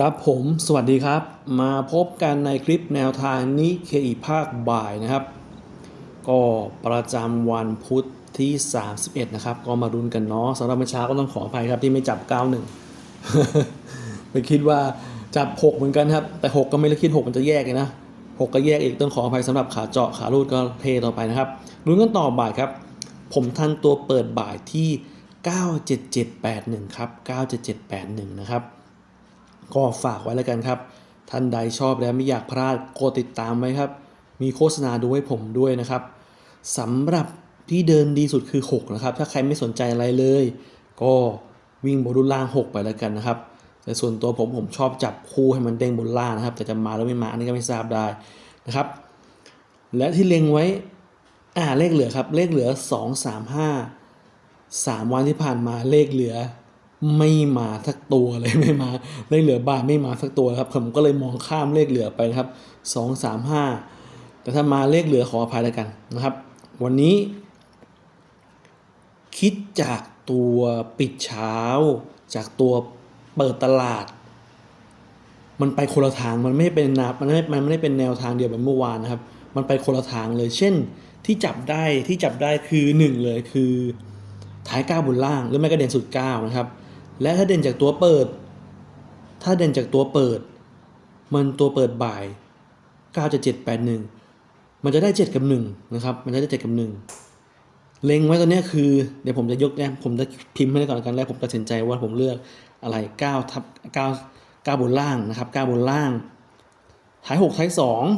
ครับผมสวัสดีครับ มาพบกันในคลิปแนวทางนิเคอีภาคบ่ายนะครับ ก็ประจำวันพุธที่ 31 นะครับ ก็มารุนกันเนาะสำหรับเมื่อเช้าก็ต้องขออภัยครับที่ไม่จับ 91 ไปคิดว่าจับ 6 เหมือนกันครับ แต่ 6 ก็ไม่ได้คิด 6 มันจะแยกเลยนะ 6 ก็แยกอีกต้องขออภัยสำหรับขาเจาะขาลูดก็เทต่อไปนะครับรุนกันต่อบ่ายครับ ผมทันตัวเปิดบ่ายที่ 97781 ครับ 97781 นะครับ ก็ฝากไว้แล้วกันครับ ท่านใดชอบแล้วไม่อยากพลาดกดติดตามไว้ครับ มีโฆษณาดูให้ผมด้วยนะครับสำหรับที่เดินดีสุดคือ 6 นะครับ ถ้าใครไม่สนใจอะไรเลย ก็วิ่งบนรุนล่าง 6 ไปแล้วกันนะครับแต่ส่วนตัวผมผมชอบจับคู่ให้มันเด้งบนล่างนะครับ แต่จะมาหรือไม่มาอันนี้ก็ไม่ทราบได้นะครับ และที่เล็งไว้อ่าเลขเหลือครับ เลขเหลือ 2 3 5 3 วันที่ผ่านมาเลขเหลือ ไม่มาสักตัวเลยไม่มาเลขเหลือบาทไม่มาสักตัวครับ ผมก็เลยมองข้ามเลขเหลือไปนะครับสองสามห้าแต่ถ้ามาเลขเหลือขออภัยแล้วกันนะครับ วันนี้ คิดจากตัวปิดเช้า จากตัวเปิดตลาด มันไปคนละทางมันไม่เป็นนามันไม่มันไม่ได้เป็นแนวทางเดียวแบบเมื่อวานนะครับ มันไปคนละทางเลย เช่นที่จับได้ที่จับได้คือหนึ่งเลยคือท้ายก้าบนล่างหรือไม่ก็เด่นสุดก้านะครับ และถ้าเด่นจากตัวเปิด ถ้าเด่นจากตัวเปิด มันตัวเปิดบ่าย9 7 7 8 1 มันจะได้ 7 กับ1นะครับ มันจะได้ 7 กับ 1 เล็งไว้ตอนนี้คือเดี๋ยวผมจะยกเนี่ยผมจะพิมพ์ให้ได้ก่อนกันแล้วผมตัดสินใจว่าผมเลือกอะไร9ทับ9 9บนล่างนะครับ9บนล่างท้าย6ท้าย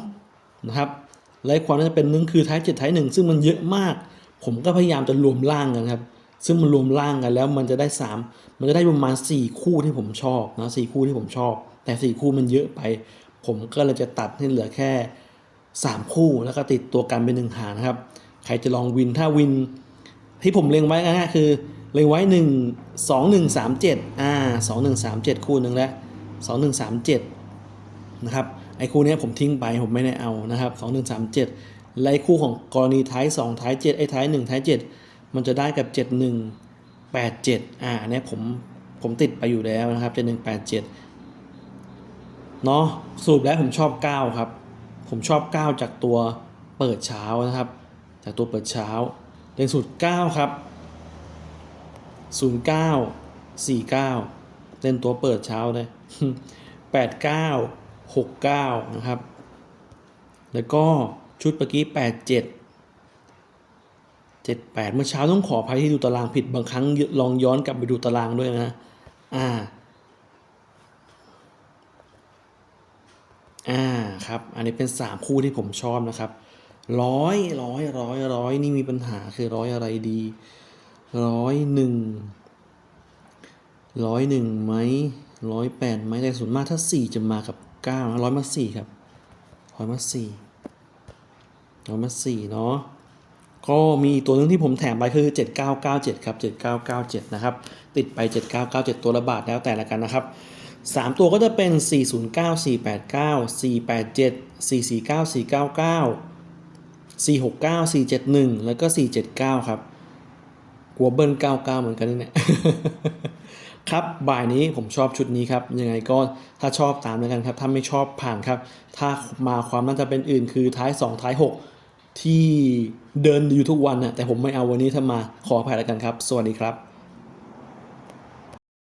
2นะครับและความน่าจะเป็นนึงคือท้าย7ท้าย1ซึ่งมันเยอะมาก ผมก็พยายามจะรวมล่างกันครับ ซึ่งมันรวมล่างกันแล้วมันจะได้ 3 มันจะได้ประมาณ 4 คู่ที่ผมชอบนะ4คู่ที่ผมชอบ แต่ 4 คู่มันเยอะไป ผมก็เลยจะตัดให้เหลือแค่ 3 คู่แล้วก็ติดตัวกันเป็นหนึ่งหางนะครับ ใครจะลองวินถ้าวิน ที่ผมเล็งไว้ง่ายคือเล็งไว้ 1 2 1 3 7อ่า2 1 3 7 คู่หนึ่งแล้ว2 1 3 7นะครับไอ้คู่นี้ผมทิ้งไปผมไม่ได้เอานะครับ2 1 3 7และไอ้คู่ของกรณีท้าย 2 ท้าย 7 ไอ้ท้าย 1 ท้าย 7 มันจะได้กับ 7 1 8 7 อ่าอันเนี้ยผมผมติดไปอยู่แล้วนะครับ 7 1 8 7 เนาะสรุปแล้วผมชอบ 9 ครับ ผมชอบ 9 จากตัวเปิดเช้านะครับ จากตัวเปิดเช้าเด่นสุด9ครับ 09 49 เล่นตัวเปิดเช้าเลย 89 69 นะครับ แล้วก็ชุดเมื่อกี้ 87 78 เมื่อเช้าต้องขออภัยที่ดูตารางผิดบางครั้งลองย้อนกลับไปดูตารางด้วยนะอ่าอ่าครับอันนี้เป็น 3 คู่ที่ผมชอบนะครับร้อยร้อยร้อยร้อยนี่มีปัญหาคือร้อยอะไรดีร้อยหนึ่งร้อยหนึ่งไหมร้อยแปดไหมแต่ส่วนมากถ้าสี่จะมากับเก้าร้อยมาสี่ครับร้อยมาสี่ร้อยมาสี่เนาะ ก็มีตัวหนึงที่ผมแถมไปคือ 7997 ครับ 7997 นะครับ ติดไป 7997 ตัวละบาทแล้วแต่ละกันนะครับ 3 ตัวก็จะเป็น 409 489 487 449 499 469 471 แล้วก็ 479 ครับกลัวเบิ้ล99 เหมือนกันนี่เนี่ยครับบ่ายนี้ผมชอบชุดนี้ครับ ยังไงก็ถ้าชอบตามแล้วกันครับ ถ้าไม่ชอบผ่านครับ ถ้ามาความน่าจะเป็นอื่นคือท้าย 2 ท้าย 6 ที่เดินอยู่ทุกวันน่ะแต่ผมไม่เอาวันนี้ถ้ามาขออภัยแล้วกันครับ สวัสดีครับ